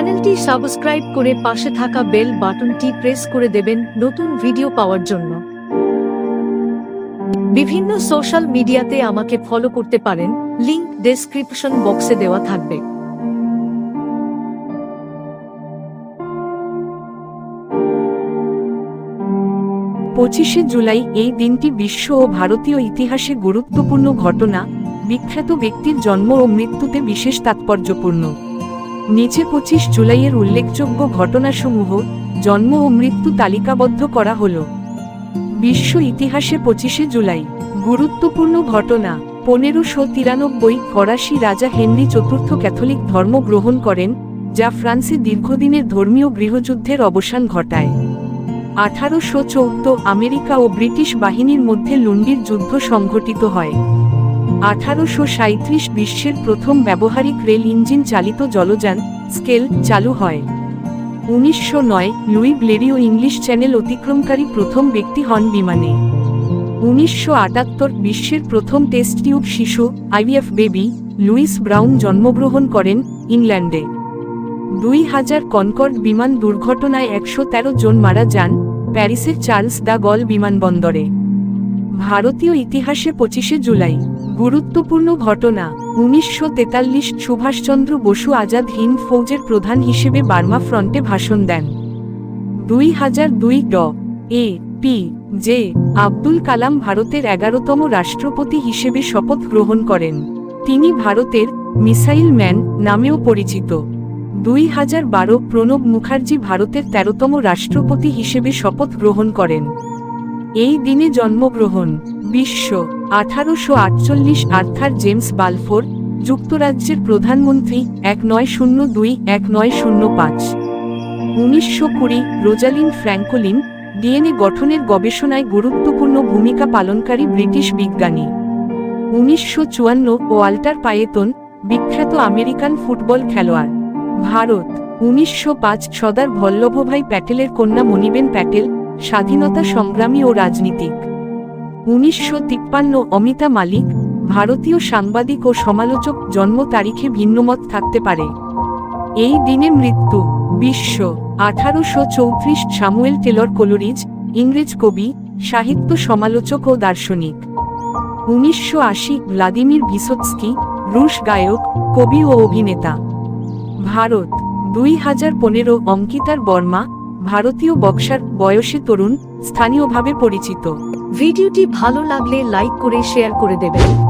চ্যানেলটি সাবস্ক্রাইব করে পাশে থাকা বেল বাটনটি প্রেস করে দেবেন নতুন ভিডিও পাওয়ার জন্য। বিভিন্ন সোশ্যাল মিডিয়াতে আমাকে ফলো করতে পারেন, লিংক ডেসক্রিপশন বক্সে দেওয়া থাকবে। পঁচিশে জুলাই এই দিনটি বিশ্ব ও ভারতীয় ইতিহাসে গুরুত্বপূর্ণ ঘটনা। বিখ্যাত ব্যক্তির জন্ম ও মৃত্যুতে বিশেষ তাৎপর্যপূর্ণ। নিচে পঁচিশ জুলাইয়ের উল্লেখযোগ্য ঘটনাসমূহ জন্ম ও মৃত্যু তালিকাবদ্ধ করা হল। বিশ্ব ইতিহাসে পঁচিশে জুলাই, গুরুত্বপূর্ণ ঘটনা, পনেরোশো তিরানব্বই, ফরাসি রাজা হেনরি চতুর্থ ক্যাথলিক ধর্ম গ্রহণ করেন, যা ফ্রান্সে দীর্ঘদিনের ধর্মীয় গৃহযুদ্ধের অবসান ঘটায়। আঠারোশো চৌদ্দ, আমেরিকা ও ব্রিটিশ বাহিনীর মধ্যে লুন্ডির যুদ্ধ সংঘটিত হয়। আঠারোশো সাঁত্রিশ বিশ্বের প্রথম ব্যবহারিক রেল ইঞ্জিন চালিত জলযান, স্কেল, চালু হয়। উনিশশো নয়, লুই ব্লেরিও ইংলিশ চ্যানেল অতিক্রমকারী প্রথম ব্যক্তি হন বিমানে। উনিশশো আটাত্তর বিশ্বের প্রথম টেস্ট টিউব শিশু, আইভিএফ বেবি, লুইস ব্রাউন জন্মগ্রহণ করেন ইংল্যান্ডে। দুই হাজার কনকর্ড বিমান দুর্ঘটনায় একশো তেরো জন মারা যান প্যারিসের চার্লস দা গল বিমানবন্দরে। ভারতীয় ইতিহাসে পঁচিশে জুলাই। গুরুত্বপূর্ণ ঘটনা, উনিশশো তেতাল্লিশ সুভাষচন্দ্র বসু আজাদ হিন্দ ফৌজের প্রধান হিসেবে বার্মা ফ্রন্টে ভাষণ দেন। দুই হাজার দুই ড, A, P, J, Abdul Kalam ভারতের এগারোতম রাষ্ট্রপতি হিসেবে শপথ গ্রহণ করেন। তিনি ভারতের মিসাইল ম্যান নামেও পরিচিত। দুই হাজার বারো প্রণব মুখার্জি ভারতের তেরোতম রাষ্ট্রপতি হিসেবে শপথ গ্রহণ করেন। এই দিনে জন্মগ্রহণ বিশ্ব আঠারোশো আটচল্লিশ আর্থার জেমস বালফোর, যুক্তরাজ্যের প্রধানমন্ত্রী এক নয় শূন্য দুই এক নয় শূন্য পাঁচ। উনিশশো কুড়ি, রোজালিন ফ্র্যাঙ্কোলিন, ডিএনএ গঠনের গবেষণায় গুরুত্বপূর্ণ ভূমিকা পালনকারী ব্রিটিশ বিজ্ঞানী। উনিশশো চুয়ান্ন ওয়াল্টার পায়েতন, বিখ্যাত আমেরিকান ফুটবল খেলোয়াড়। ভারত, উনিশশো পাঁচ, সর্দার বল্লভভাই প্যাটেলের কন্যা মণিবেন প্যাটেল, স্বাধীনতা সংগ্রামী ও রাজনীতিক। উনিশশো তিপ্পান্ন অমিতা মালিক, ভারতীয় সাংবাদিক ও সমালোচক, জন্ম তারিখে ভিন্নমত থাকতে পারে। এই দিনে মৃত্যু, বিশ্ব, আঠারোশো চৌত্রিশ সামুয়েল টেলর কোলোরিজ, ইংরেজ কবি, সাহিত্য সমালোচক ও দার্শনিক। উনিশশো আশি ভ্লাদিমির ভিসোৎস্কি, রুশ গায়ক, কবি ও অভিনেতা। ভারত, দুই হাজার পনেরো অঙ্কিতার বর্মা, ভারতীয় বক্সার, বয়সে তরুণ, স্থানীয়ভাবে পরিচিত। ভিডিওটি ভালো লাগলে লাইক করে শেয়ার করে দেবেন।